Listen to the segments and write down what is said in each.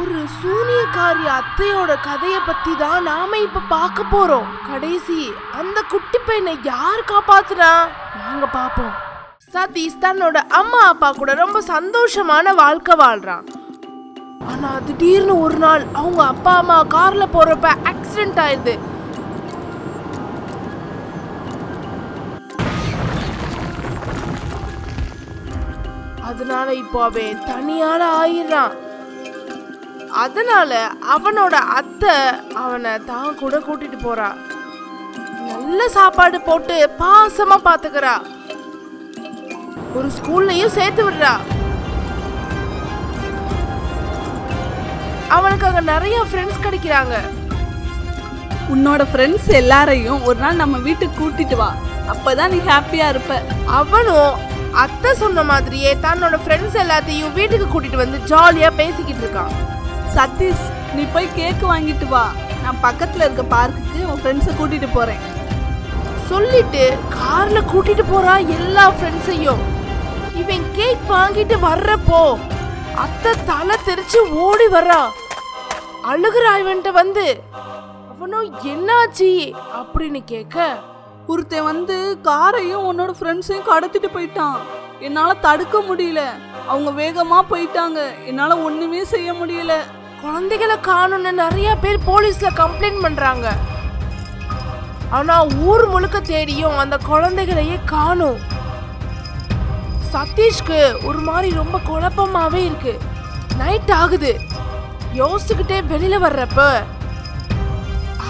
ஒரு சூனியக்காரி அத்தையோட கதைய பத்தி தான் நாம இப்ப பார்க்க போறோம். கடைசி அந்த குட்டி பையனை யார் காப்பாத்துனா? நாங்க பாப்போம் சதீஷ் தன்னோட அம்மா அப்பா கூட ரொம்ப சந்தோஷமான வாழ்க்கை வாழ்றான். ஆனா திடீர்னு ஒரு நாள் அவங்க அப்பா அம்மா கார்ல போறப்ப ஆக்சிடென்ட் ஆயிடுது. அதனால இப்போ அவன் தனியால ஆயிடுறான். அதனால அவனோட அத்தை அவனை தான் கூட கூட்டிட்டு போறா. நல்ல சாப்பாடு போட்டு பாசமா பாத்துக்கிறா. ஒரு ஸ்கூல்லையும் சேர்த்து விடுறா. அவனுக்கு அங்க நிறைய ஃப்ரெண்ட்ஸ் கிடைக்கிறாங்க. உன்னோட ஃப்ரெண்ட்ஸ் எல்லாரையும் ஒரு நாள் நம்ம வீட்டுக்கு கூட்டிட்டு வா. அப்பதான் நீ ஹாப்பியா இருப்ப. அவனும் அத்தை சொன்ன மாதிரியே தன்னோட ஃப்ரெண்ட்ஸ் எல்லாத்தையும் வீட்டுக்கு கூட்டிட்டு வந்து ஜாலியா பேசிக்கிட்டு இருக்கான். சதீஷ் நீ போய் கேக் வாங்கிட்டு வா. நான் பக்கத்துல இருக்க பார்க்குக்கு உன் ஃப்ரெண்ட்ஸை கூட்டிட்டு போறேன். சொல்லிட்டு கார்ல கூட்டிட்டு போறான் எல்லா ஃப்ரெண்ட்ஸையும் இவன் கேக் வாங்கிட்டு வர்றப்போ அத்தை தலை தெரிச்சு ஓடி வர்றா அழுகுறா இவன்ட்ட வந்து அவனும் என்னாச்சு? அப்படின்னு கேட்க ஒருத்தன் வந்து காரையும் உன்னோட ஃப்ரெண்ட்ஸையும் கடத்திட்டு போயிட்டான். என்னால தடுக்க முடியல. அவங்க வேகமா போயிட்டாங்க. என்னால ஒண்ணுமே செய்ய முடியல. குழந்தைகளை காணும்னு நிறைய பேர் போலீஸ்ல கம்ப்ளைண்ட் பண்றாங்க. ஆனா ஊர் முழுக்க தேடியும் அந்த குழந்தைகளையே காணும். சதீஷ்க்கு ஒரு மாதிரி ரொம்ப குழப்பமாவே இருக்கு. நைட் ஆகுது. யோசிச்சுக்கிட்டே வெளியில வர்றப்ப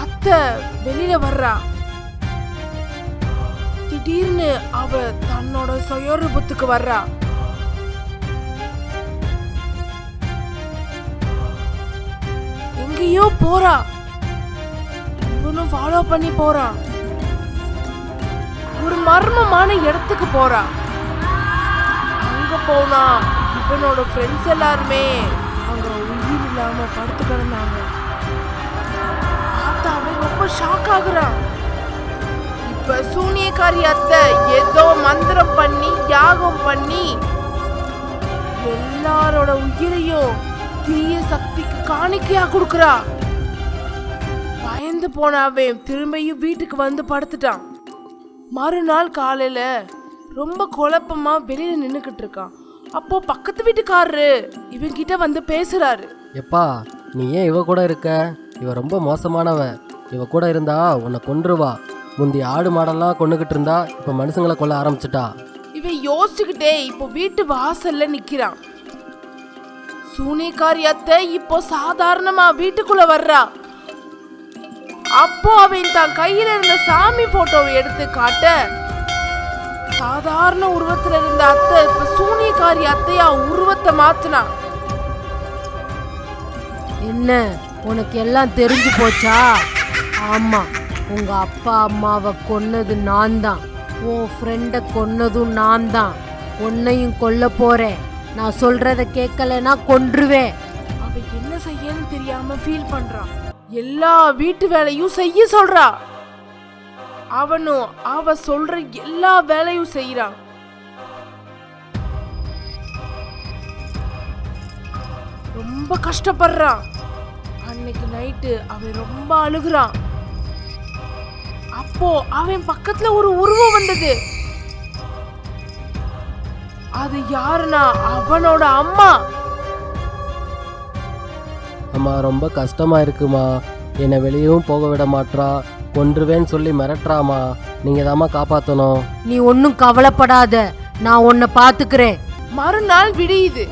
அத்தை வெளியில வர்றா. திடீர்னு அவ தன்னோட சுயரூபத்துக்கு வர்றா. எங்கேயோ போறா. இவனும் ஃபாலோ பண்ணி போறான் ஒரு மர்மமான இடத்துக்கு போறா. அங்க போனா இவனோட ஃப்ரெண்ட்ஸ் எல்லாருமே அங்க உயிர் இல்லாம படுத்து கிடந்தாங்க. பார்த்தா அவன் ரொம்ப ஷாக் ஆகுறான். இப்ப சூனியக்காரி அத்தை ஏதோ மந்திரம் பண்ணி யாகம் பண்ணி எல்லாரோட உயிரையும் தீய சக்திக்கு காணிக்கையா கொடுக்கறா. பயந்து போன அவன் திரும்பியும் வீட்டுக்கு வந்து படுத்துட்டான். மறுநாள் காலையில ரொம்ப குழப்பமா வெளியில நின்னுக்கிட்டு இருக்கான். அப்போ பக்கத்து வீட்டுக்காரரு இவன் கிட்ட வந்து பேசுறாரு. எப்பா நீ ஏன் இவ கூட இருக்க? இவ ரொம்ப மோசமானவ. இவ கூட இருந்தா உன்னை கொன்றுவா. முந்தி ஆடு மாடெல்லாம் கொண்டுகிட்டு இருந்தா இப்போ மனுஷங்களை கொல்ல ஆரம்பிச்சிட்டா. இவன் யோசிச்சுக்கிட்டே இப்போ வீட்டு வாசல்ல நிக்கிறான். சூனியக்காரி அத்தை இப்போ சாதாரணமா வீட்டுக்குள்ள வர்றா. அப்போ அவன் தான் கையில இருந்த சாமி போட்டோவை எடுத்து காட்ட சாதாரண உருவத்துல இருந்த அத்தை இப்ப சூனியக்காரி அத்தையா உருவத்தை மாத்தினா. என்ன உனக்கு எல்லாம் தெரிஞ்சு போச்சா? ஆமா உங்க அப்பா அம்மாவை கொன்னது நான் தான் உன் ஃப்ரெண்டை கொன்னதும் நான் தான் உன்னையும் கொல்ல போறேன். நான் சொல்றத கேட்கலன்னா கொன்றுவேன். அவ என்ன செய்யன்னு தெரியாம ஃபீல் பண்றான். எல்லா வீட்டு வேலையும் செய்ய சொல்றா. அவனும் அவ சொல்ற எல்லா வேலையும் செய்யறான் ரொம்ப கஷ்டப்படுறான். அன்னைக்கு நைட்டு அவன் ரொம்ப அழுகுறான். அப்போ அவன் பக்கத்துல ஒரு உருவம் வந்தது. அது யாருன்னா அவனோட அம்மா. அம்மா ரொம்ப கஷ்டமா இருக்குமா? என்னை வெளியவும் போக விட மாட்றா. கொன்றுவேன்னு சொல்லி மிரட்டுறாமா? நீங்கள் தாம்மா காப்பாற்றணும் நீ ஒன்றும் கவலைப்படாத. நான் உன்னை பார்த்துக்கிறேன் மறுநாள் விடியுது.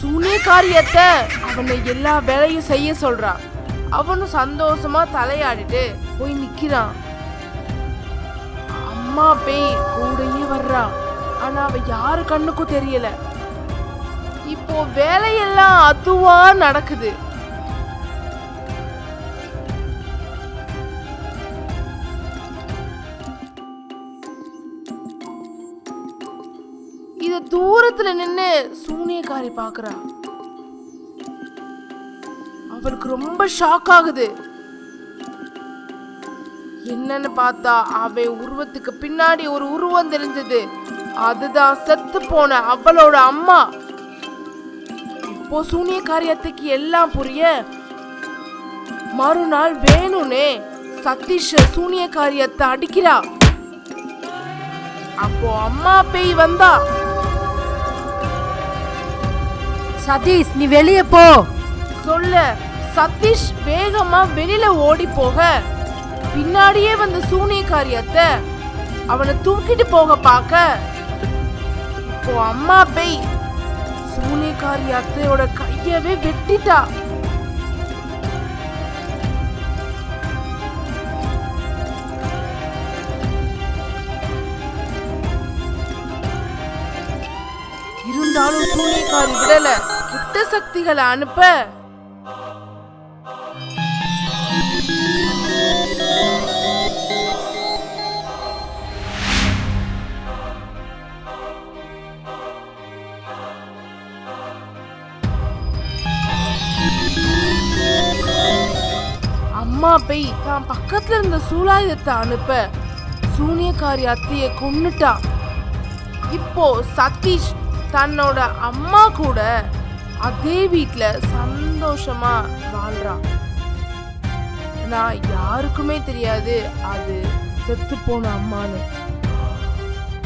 சூனியக்காரியத்தை அவனை எல்லா வேலையும் செய்ய சொல்றா. அவனும் சந்தோஷமா தலையாடிட்டு போய் நிக்கிறான். அம்மா பேய் கூடயே வர்றா. ஆனா அவ யாரு கண்ணுக்கும் தெரியல. இப்போ வேலையெல்லாம் அதுவா நடக்குது. இத தூரத்துல நின்னு சூனியக்காரி பாக்குறா. அவருக்கு ரொம்ப ஷாக் ஆகுது. என்னன்னு பார்த்தா அவன் உருவத்துக்கு பின்னாடி ஒரு உருவம் தெரிஞ்சது. அதுதான் செத்து போன அவளோட அம்மா. அப்போ சூனியக்காரி அத்தைக்கு எல்லாம் புரிய மறுநாள் வேணுனே சதீஷ சூனியக்காரி அத்தை அடிக்கிறா. அப்போ அம்மா பேய் வந்தா. சதீஷ் நீ வெளியே போ. சொல்ல சதீஷ் வேகமா வெளியில ஓடி போக. பின்னாடியே வந்த சூனியக்காரியத்தை அவனை தூக்கிட்டு போக பார்க்க. அப்போ அம்மா பேய் சூனியக்காரி அத்தையோட கையவே வெட்டிட்டா. இருந்தாலும் சூனியக்காரி விடல கிட்ட சக்திகளை அனுப்ப. அம்மா பேய். தான் பக்கத்துல இருந்த சூலாயுதத்தை அனுப்ப சூனியக்காரி அத்தையை கொன்னுட்டா. இப்போ சதீஷ் தன்னோட அம்மா கூட அதே வீட்டில் சந்தோஷமா வாழ்றான். நான் யாருக்குமே தெரியாது அது செத்து போன அம்மான்னு.